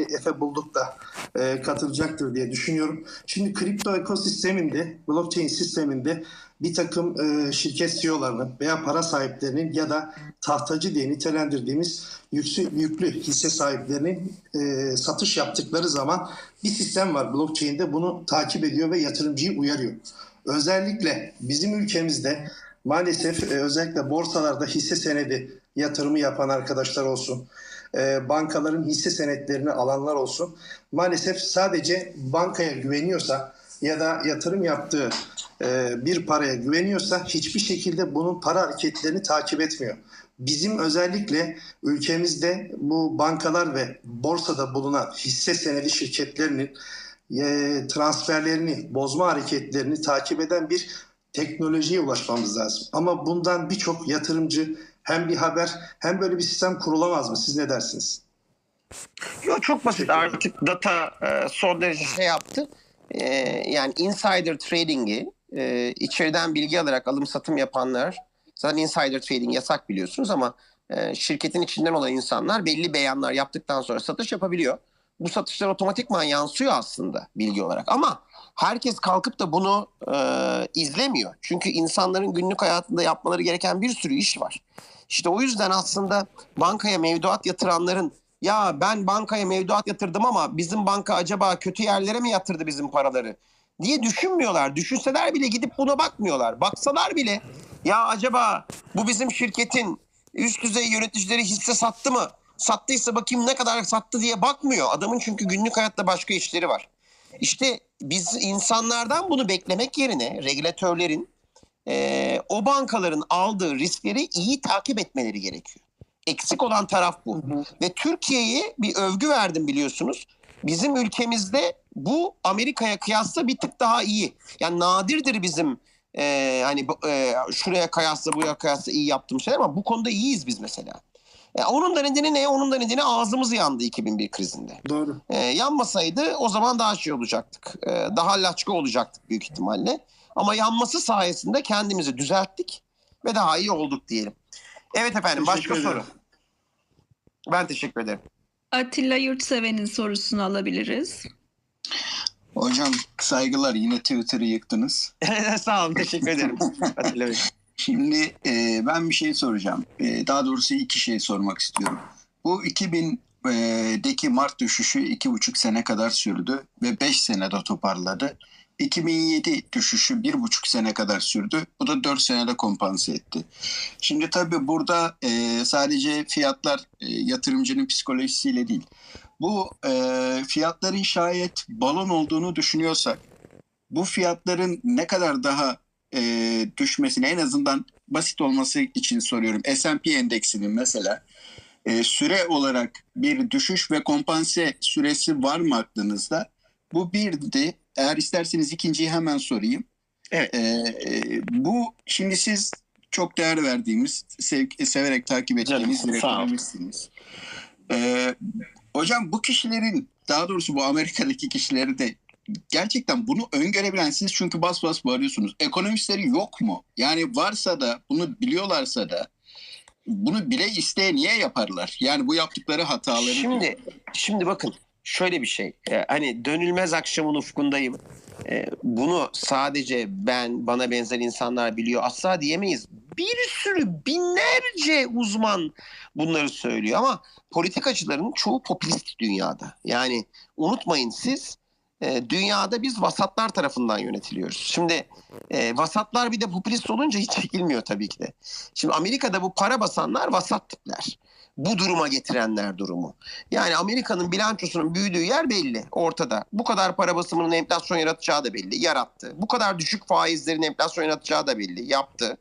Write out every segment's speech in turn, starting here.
belki Efe Bulduk da e, katılacaktır diye düşünüyorum. Şimdi kripto ekosisteminde, blockchain sisteminde bir takım e, şirket CEO'larının veya para sahiplerinin ya da tahtacı diye nitelendirdiğimiz yüksü, yüklü hisse sahiplerinin e, satış yaptıkları zaman bir sistem var blockchain'de bunu takip ediyor ve yatırımcıyı uyarıyor. Özellikle bizim ülkemizde maalesef e, özellikle borsalarda hisse senedi yatırımı yapan arkadaşlar olsun, e, bankaların hisse senetlerini alanlar olsun. Maalesef sadece bankaya güveniyorsa ya da yatırım yaptığı e, bir paraya güveniyorsa hiçbir şekilde bunun para hareketlerini takip etmiyor. Bizim özellikle ülkemizde bu bankalar ve borsada bulunan hisse senedi şirketlerinin e, transferlerini, bozma hareketlerini takip eden bir teknolojiye ulaşmamız lazım. Ama bundan birçok yatırımcı hem bir haber hem böyle bir sistem kurulamaz mı? Siz ne dersiniz? Yok çok basit artık data e, son derece şey yaptı. E, yani insider trading'i e, içeriden bilgi alarak alım satım yapanlar zaten insider trading yasak biliyorsunuz ama e, şirketin içinden olan insanlar belli beyanlar yaptıktan sonra satış yapabiliyor. Bu satışlar otomatikman yansıyor aslında bilgi olarak ama herkes kalkıp da bunu e, izlemiyor. Çünkü insanların günlük hayatında yapmaları gereken bir sürü iş var. İşte o yüzden aslında bankaya mevduat yatıranların ya ben bankaya mevduat yatırdım ama bizim banka acaba kötü yerlere mi yatırdı bizim paraları diye düşünmüyorlar. Düşünseler bile gidip buna bakmıyorlar. Baksalar bile ya acaba bu bizim şirketin üst düzey yöneticileri hisse sattı mı? Sattıysa bakayım ne kadar sattı diye bakmıyor. Adamın çünkü günlük hayatta başka işleri var. İşte biz insanlardan bunu beklemek yerine regülatörlerin e, o bankaların aldığı riskleri iyi takip etmeleri gerekiyor. Eksik olan taraf bu. Ve Türkiye'ye bir övgü verdim biliyorsunuz. Bizim ülkemizde bu Amerika'ya kıyasla bir tık daha iyi. Yani nadirdir bizim e, hani e, şuraya kıyasla buraya kıyasla iyi yaptığım şey ama bu konuda iyiyiz biz mesela. E, onun da nedeni ne? Onun da nedeni ağzımız yandı 2001 krizinde. Doğru. E, yanmasaydı o zaman daha şey olacaktık. E, daha laçka olacaktık büyük ihtimalle. Ama yanması sayesinde kendimizi düzelttik ve daha iyi olduk diyelim. Evet efendim teşekkür başka ederim. soru. Ben teşekkür ederim. Atilla Yurtseven'in sorusunu alabiliriz. Hocam saygılar yine Twitter'ı yıktınız. Sağ olun teşekkür ederim Atilla Bey. Şimdi e, ben bir şey soracağım. E, daha doğrusu iki şey sormak istiyorum. Bu 2000'deki Mart düşüşü iki buçuk sene kadar sürdü ve beş senede toparladı. 2007 düşüşü bir buçuk sene kadar sürdü. Bu da dört senede kompanse etti. Şimdi tabii burada e, sadece fiyatlar e, yatırımcının psikolojisiyle değil. Bu e, fiyatların şayet balon olduğunu düşünüyorsak bu fiyatların ne kadar daha e, düşmesini en azından basit olması için soruyorum. S&P endeksinin mesela e, süre olarak bir düşüş ve kompanse süresi var mı aklınızda? Bu birdi. Eğer isterseniz ikinciyi hemen sorayım. Evet. E, bu şimdi siz çok değer verdiğimiz, sev, severek takip ettiğimiz bir ekonomistsiniz. E, hocam bu kişilerin, daha doğrusu bu Amerika'daki kişileri de gerçekten bunu öngörebilen siz çünkü bas bas bağırıyorsunuz. Ekonomistleri yok mu? Yani varsa da bunu biliyorlarsa da bunu bile isteye niye yaparlar? Yani bu yaptıkları hataları... Şimdi, şimdi bakın şöyle bir şey. E, hani dönülmez akşamın ufkundayım. E, bunu sadece ben, bana benzer insanlar biliyor. Asla diyemeyiz. Bir sürü binlerce uzman bunları söylüyor ama politikacıların çoğu popülist dünyada. Yani unutmayın siz e, dünyada biz vasatlar tarafından yönetiliyoruz. Şimdi e, vasatlar bir de popülist olunca hiç çekilmiyor tabii ki de. Şimdi Amerika'da bu para basanlar vasat tipler. Bu duruma getirenler durumu. Yani Amerika'nın bilançosunun büyüdüğü yer belli ortada. Bu kadar para basımının enflasyon yaratacağı da belli. Yarattı. Bu kadar düşük faizlerin enflasyon yaratacağı da belli. Yaptı.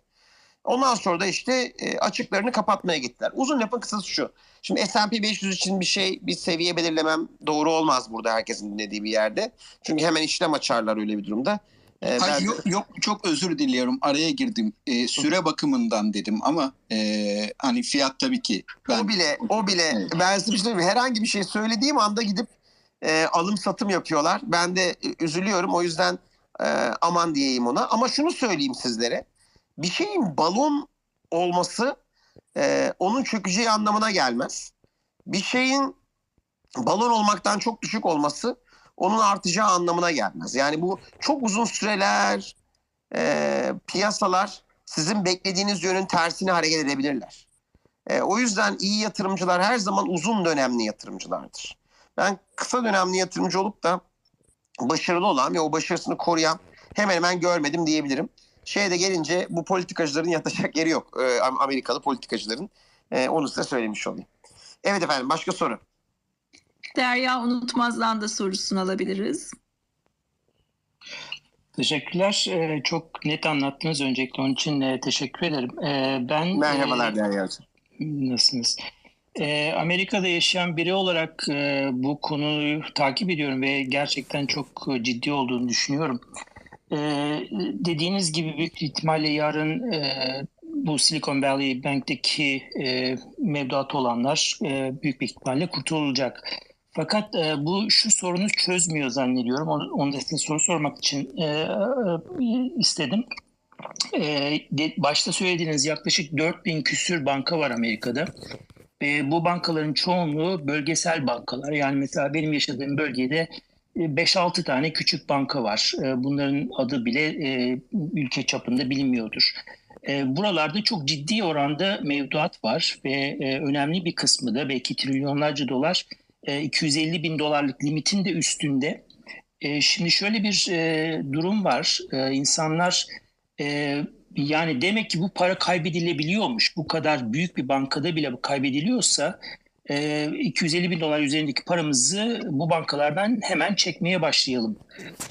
Ondan sonra da işte e, açıklarını kapatmaya gittiler. Uzun lafın kısası şu. Şimdi S&P 500 için bir şey, bir seviye belirlemem doğru olmaz burada herkesin dinlediği bir yerde. Çünkü hemen işlem açarlar öyle bir durumda. Ee, Hayır, ben... yok, yok çok özür diliyorum. Araya girdim. Ee, süre bakımından dedim ama e, hani fiyat tabii ki ben... o bile o bile evet. ben size bir şey herhangi bir şey söylediğim anda gidip e, alım satım yapıyorlar. Ben de üzülüyorum. O yüzden e, aman diyeyim ona. Ama şunu söyleyeyim sizlere. Bir şeyin balon olması e, onun çökeceği anlamına gelmez. Bir şeyin balon olmaktan çok düşük olması onun artacağı anlamına gelmez. Yani bu çok uzun süreler e, piyasalar sizin beklediğiniz yönün tersine hareket edebilirler. E, o yüzden iyi yatırımcılar her zaman uzun dönemli yatırımcılardır. Ben kısa dönemli yatırımcı olup da başarılı olan ve o başarısını koruyan hemen hemen görmedim diyebilirim. Şeye de gelince bu politikacıların yatacak yeri yok. E, Am- Amerikalı politikacıların. E, onu size söylemiş olayım. Evet efendim başka soru. Derya Unutmaz'dan da sorusunu alabiliriz. Teşekkürler. Ee, çok net anlattınız. Öncelikle onun için e, teşekkür ederim. Ee, ben Merhabalar e, Derya Hocam. Nasılsınız? Ee, Amerika'da yaşayan biri olarak e, bu konuyu takip ediyorum ve gerçekten çok e, ciddi olduğunu düşünüyorum. Ee, dediğiniz gibi büyük ihtimalle yarın e, bu Silicon Valley Bank'teki e, mevduatı olanlar e, büyük bir ihtimalle kurtulacak. Fakat e, bu şu sorunu çözmüyor zannediyorum. Onu, onu da size soru sormak için e, e, istedim. E, de, başta söylediğiniz yaklaşık 4000 küsür banka var Amerika'da. Ve bu bankaların çoğunluğu bölgesel bankalar. Yani mesela benim yaşadığım bölgede e, 5-6 tane küçük banka var. E, Bunların adı bile e, ülke çapında bilinmiyordur. E, Buralarda çok ciddi oranda mevduat var ve e, önemli bir kısmı da belki trilyonlarca dolar e, 250 bin dolarlık limitin de üstünde. E, Şimdi şöyle bir e, durum var. E, İnsanlar e, yani demek ki bu para kaybedilebiliyormuş. Bu kadar büyük bir bankada bile bu kaybediliyorsa e, 250 bin dolar üzerindeki paramızı bu bankalardan hemen çekmeye başlayalım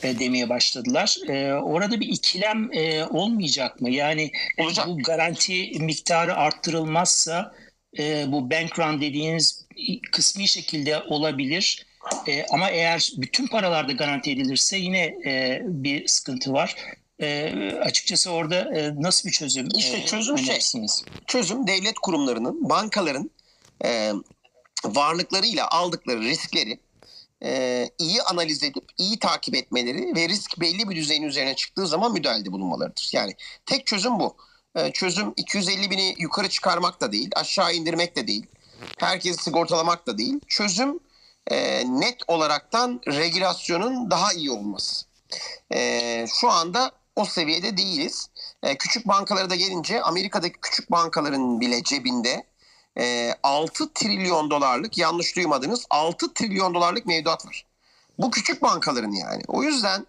e, demeye başladılar. E, orada bir ikilem e, olmayacak mı? Yani Olacak. bu garanti miktarı arttırılmazsa e, bu bank run dediğiniz kısmi şekilde olabilir. E, ama eğer bütün paralarda garanti edilirse yine e, bir sıkıntı var. E, açıkçası orada e, nasıl bir çözüm İşte e, çözüm şey. önerirsiniz? çözüm devlet kurumlarının, bankaların e, varlıklarıyla aldıkları riskleri e, iyi analiz edip iyi takip etmeleri ve risk belli bir düzeyin üzerine çıktığı zaman müdahalede bulunmalarıdır. Yani tek çözüm bu. E, çözüm 250 bini yukarı çıkarmak da değil, aşağı indirmek de değil, herkesi sigortalamak da değil. Çözüm e, net olaraktan regülasyonun daha iyi olması. E, şu anda o seviyede değiliz. E, küçük bankalara da gelince Amerika'daki küçük bankaların bile cebinde e, 6 trilyon dolarlık yanlış duymadınız 6 trilyon dolarlık mevduat var. Bu küçük bankaların yani. O yüzden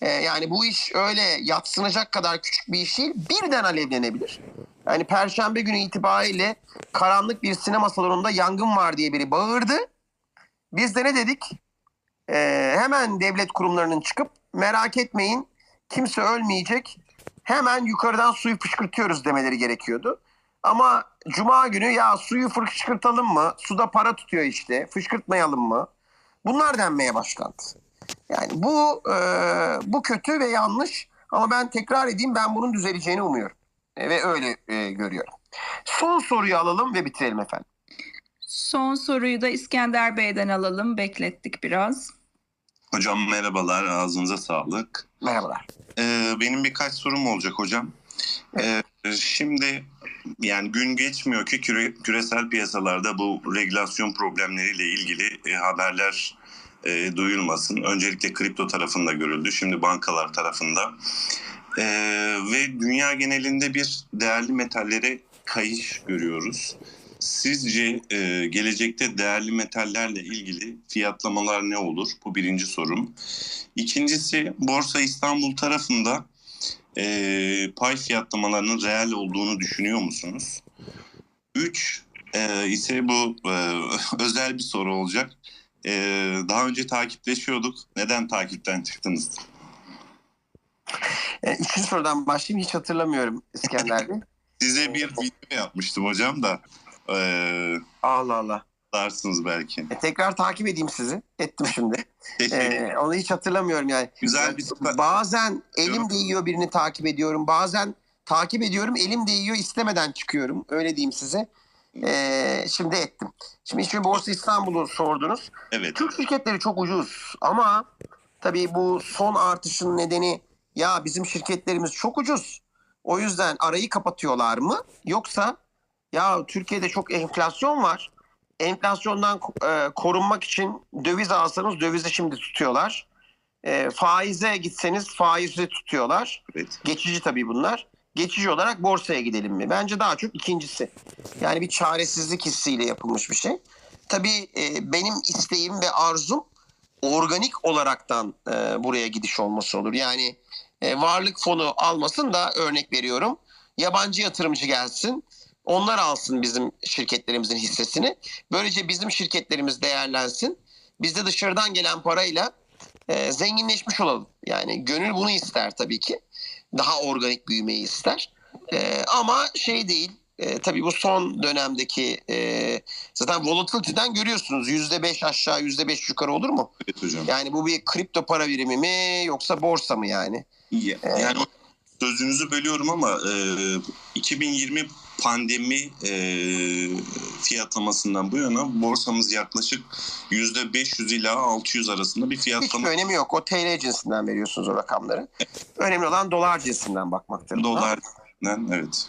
e, yani bu iş öyle yatsınacak kadar küçük bir iş değil. Birden alevlenebilir. Yani perşembe günü itibariyle karanlık bir sinema salonunda yangın var diye biri bağırdı. Biz de ne dedik? E, hemen devlet kurumlarının çıkıp merak etmeyin kimse ölmeyecek. Hemen yukarıdan suyu fışkırtıyoruz demeleri gerekiyordu. Ama cuma günü ya suyu fışkırtalım mı? Suda para tutuyor işte. Fışkırtmayalım mı? Bunlar denmeye başlandı. Yani bu e, bu kötü ve yanlış. Ama ben tekrar edeyim ben bunun düzeleceğini umuyorum. E, ve öyle e, görüyorum. Son soruyu alalım ve bitirelim efendim. Son soruyu da İskender Bey'den alalım. Beklettik biraz. Hocam merhabalar, ağzınıza sağlık. Merhabalar. Ee, benim birkaç sorum olacak hocam. Ee, şimdi yani gün geçmiyor ki küre- küresel piyasalarda bu regülasyon problemleriyle ilgili e, haberler e, duyulmasın. Öncelikle kripto tarafında görüldü, şimdi bankalar tarafında. Ee, ve dünya genelinde bir değerli metallere kayış görüyoruz. Sizce e, gelecekte değerli metallerle ilgili fiyatlamalar ne olur? Bu birinci sorum. İkincisi Borsa İstanbul tarafında e, pay fiyatlamalarının reel olduğunu düşünüyor musunuz? Üç e, ise bu e, özel bir soru olacak. E, daha önce takipleşiyorduk. Neden takipten çıktınız? E, üçüncü sorudan başlayayım. Hiç hatırlamıyorum İskender Bey. Size bir video yapmıştım hocam da. E, Allah Allah. hatırlarsınız belki. E, tekrar takip edeyim sizi. Ettim şimdi. E, onu hiç hatırlamıyorum yani. Güzel bir Bazen elim değiyor birini takip ediyorum. Bazen takip ediyorum elim değiyor istemeden çıkıyorum. Öyle diyeyim size. Ee, şimdi ettim. Şimdi işte Borsa İstanbul'u sordunuz. Evet. Türk şirketleri çok ucuz ama tabii bu son artışın nedeni ya bizim şirketlerimiz çok ucuz. O yüzden arayı kapatıyorlar mı? Yoksa ya Türkiye'de çok enflasyon var. enflasyondan e, korunmak için döviz alsanız dövizi şimdi tutuyorlar. E, faize gitseniz faizi tutuyorlar. Evet. Geçici tabii bunlar. Geçici olarak borsaya gidelim mi? Bence daha çok ikincisi. Yani bir çaresizlik hissiyle yapılmış bir şey. Tabii e, benim isteğim ve arzum organik olaraktan e, buraya gidiş olması olur. Yani e, varlık fonu almasın da örnek veriyorum. Yabancı yatırımcı gelsin. Onlar alsın bizim şirketlerimizin hissesini. Böylece bizim şirketlerimiz değerlensin. Biz de dışarıdan gelen parayla e, zenginleşmiş olalım. Yani gönül bunu ister tabii ki. Daha organik büyümeyi ister. E, ama şey değil. E, tabii bu son dönemdeki e, zaten volatility'den görüyorsunuz. Yüzde beş aşağı yüzde beş yukarı olur mu? Evet hocam. Yani bu bir kripto para birimi mi yoksa borsa mı yani? Ya- Yani sözünüzü bölüyorum ama e, 2020 pandemi e, fiyatlamasından bu yana borsamız yaklaşık %500 ila 600 arasında bir fiyatlama önemi yok. O TL cinsinden veriyorsunuz o rakamları. Önemli olan dolar cinsinden bakmaktır. buna. dolardan evet.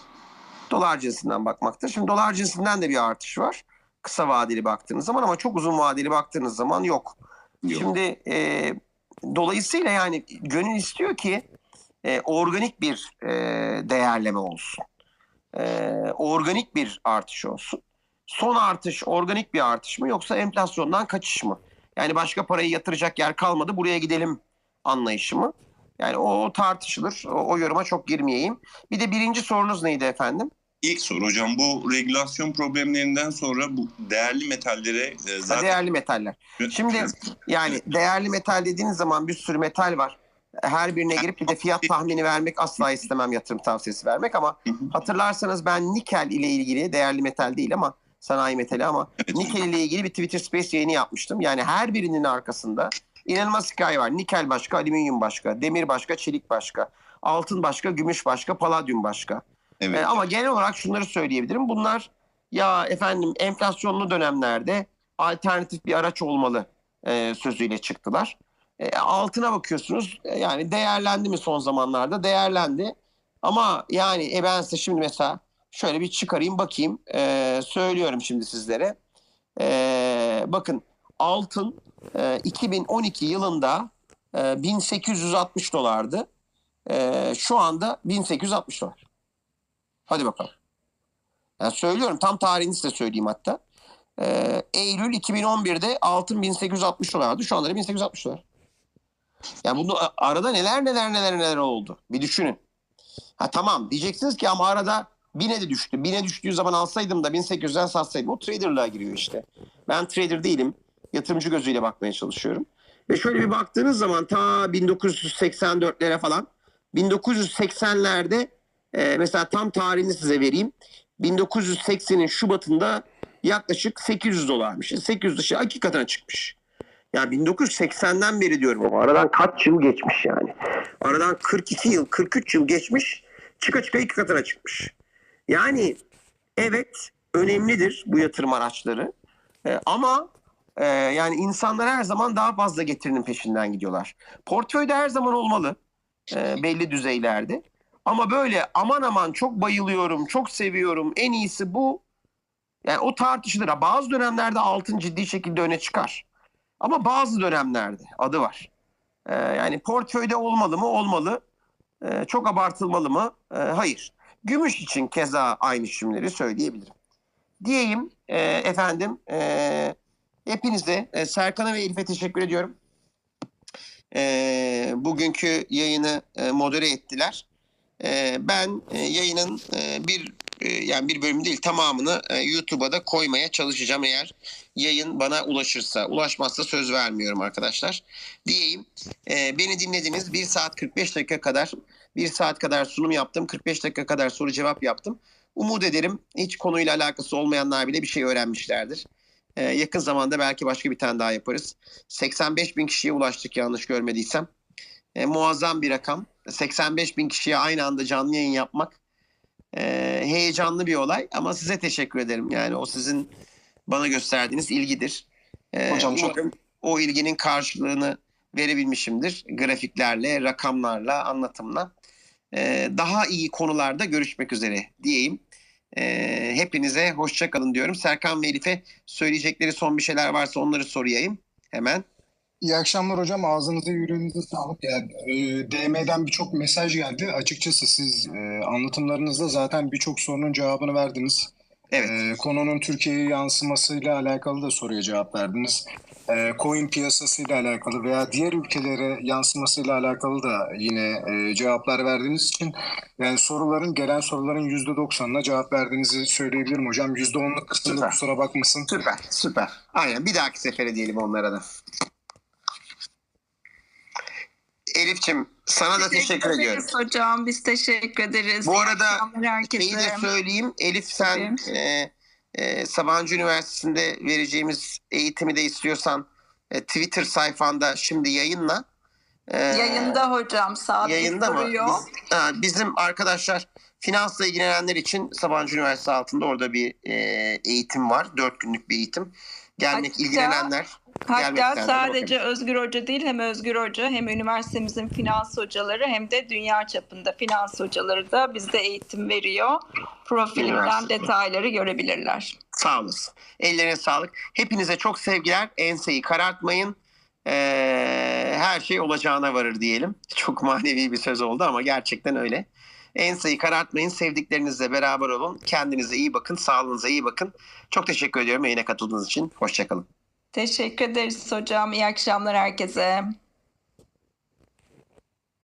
Dolar cinsinden bakmaktır. Şimdi dolar cinsinden de bir artış var. Kısa vadeli baktığınız zaman ama çok uzun vadeli baktığınız zaman yok. Yok. Şimdi e, dolayısıyla yani gönül istiyor ki e, organik bir e, değerleme olsun. E, organik bir artış olsun. Son artış organik bir artış mı yoksa enflasyondan kaçış mı? Yani başka parayı yatıracak yer kalmadı buraya gidelim anlayışı mı? Yani o tartışılır. O, o yoruma çok girmeyeyim. Bir de birinci sorunuz neydi efendim? İlk soru hocam bu regülasyon problemlerinden sonra bu değerli metallere e, zaten Değerli metaller. Şimdi yani değerli metal dediğiniz zaman bir sürü metal var. Her birine girip bir de fiyat tahmini vermek asla istemem yatırım tavsiyesi vermek ama hatırlarsanız ben nikel ile ilgili değerli metal değil ama sanayi metali ama nikel ile ilgili bir Twitter Space yayını yapmıştım. Yani her birinin arkasında inanılmaz hikaye var. Nikel başka, alüminyum başka, demir başka, çelik başka, altın başka, gümüş başka, paladyum başka. evet. E, ama genel olarak şunları söyleyebilirim. Bunlar ya efendim enflasyonlu dönemlerde alternatif bir araç olmalı e, sözüyle çıktılar. E, altına bakıyorsunuz e, yani değerlendi mi son zamanlarda? Değerlendi. Ama yani e, ben size şimdi mesela şöyle bir çıkarayım bakayım. E, söylüyorum şimdi sizlere. E, bakın altın e, 2012 yılında e, 1860 dolardı. E, şu anda 1860 dolar. Hadi bakalım. Yani söylüyorum tam tarihini size söyleyeyim hatta. Ee, Eylül 2011'de altın 1860 dolardı. Şu anda da 1860 dolar. Yani bunu arada neler neler neler neler oldu. Bir düşünün. Ha tamam diyeceksiniz ki ama arada bine de düştü. Bine düştüğü zaman alsaydım da 1800'den satsaydım. O traderlığa giriyor işte. Ben trader değilim. Yatırımcı gözüyle bakmaya çalışıyorum. Ve şöyle bir baktığınız zaman ta 1984'lere falan 1980'lerde ee, mesela tam tarihini size vereyim. 1980'in Şubat'ında yaklaşık 800 dolarmış. 800 dışı iki katına çıkmış. Yani 1980'den beri diyorum ama aradan kaç yıl geçmiş yani. Aradan 42 yıl, 43 yıl geçmiş. Çıka çıka iki katına çıkmış. Yani evet önemlidir bu yatırım araçları. Ee, ama e, yani insanlar her zaman daha fazla getirinin peşinden gidiyorlar. Portföyde her zaman olmalı. e, belli düzeylerde. Ama böyle aman aman çok bayılıyorum, çok seviyorum, en iyisi bu. Yani o tartışılır. Bazı dönemlerde altın ciddi şekilde öne çıkar. Ama bazı dönemlerde adı var. Ee, yani portföyde olmalı mı? Olmalı. Ee, çok abartılmalı mı? Ee, hayır. Gümüş için keza aynı cümleleri söyleyebilirim. Diyeyim e, efendim e, hepinize e, Serkan'a ve Elif'e teşekkür ediyorum. E, bugünkü yayını e, modere ettiler. Ee, ben e, yayının e, bir e, yani bir bölüm değil tamamını e, YouTube'a da koymaya çalışacağım eğer yayın bana ulaşırsa. Ulaşmazsa söz vermiyorum arkadaşlar. Diyeyim. E, beni dinlediniz. 1 saat 45 dakika kadar 1 saat kadar sunum yaptım. 45 dakika kadar soru cevap yaptım. Umut ederim hiç konuyla alakası olmayanlar bile bir şey öğrenmişlerdir. E, yakın zamanda belki başka bir tane daha yaparız. 85 bin kişiye ulaştık yanlış görmediysem. E, muazzam bir rakam. 85 bin kişiye aynı anda canlı yayın yapmak e, heyecanlı bir olay. Ama size teşekkür ederim. Yani o sizin bana gösterdiğiniz ilgidir. E, Hocam çok- o ilginin karşılığını verebilmişimdir. Grafiklerle, rakamlarla, anlatımla. E, daha iyi konularda görüşmek üzere diyeyim. Ee, hepinize hoşça kalın diyorum. Serkan ve Elif'e söyleyecekleri son bir şeyler varsa onları sorayım hemen. İyi akşamlar hocam. Ağzınıza yüreğinize sağlık. Yani, e, DM'den birçok mesaj geldi. Açıkçası siz e, anlatımlarınızda zaten birçok sorunun cevabını verdiniz. Evet. E, konunun Türkiye'ye yansımasıyla alakalı da soruya cevap verdiniz. E, coin piyasasıyla alakalı veya diğer ülkelere yansımasıyla alakalı da yine e, cevaplar verdiğiniz için yani soruların gelen soruların %90'ına cevap verdiğinizi söyleyebilirim hocam. %10'luk kısmında kusura bakmasın. Süper, süper. Aynen bir dahaki sefere diyelim onlara da. Elif'ciğim sana da teşekkür ederiz ediyorum. hocam. Biz teşekkür ederiz. Bu arada. Şeyi de söyleyeyim. Elif sen e, e, Sabancı Üniversitesi'nde vereceğimiz eğitimi de istiyorsan e, Twitter sayfanda şimdi yayınla. E, Yayında hocam. Saat yayında mı? Biz- ha, bizim arkadaşlar finansla ilgilenenler için Sabancı Üniversitesi altında orada bir e, eğitim var. Dört günlük bir eğitim. Gelmek Hatta- ilgilenenler Hatta sadece bakabilir. Özgür Hoca değil hem Özgür Hoca hem üniversitemizin finans hocaları hem de dünya çapında finans hocaları da bizde eğitim veriyor. Profilimden detayları görebilirler. Sağ olasın. Ellerine sağlık. Hepinize çok sevgiler. Enseyi karartmayın. Ee, her şey olacağına varır diyelim. Çok manevi bir söz oldu ama gerçekten öyle. Enseyi karartmayın. Sevdiklerinizle beraber olun. Kendinize iyi bakın. Sağlığınıza iyi bakın. Çok teşekkür ediyorum yayına katıldığınız için. Hoşçakalın. Teşekkür ederiz hocam. İyi akşamlar herkese.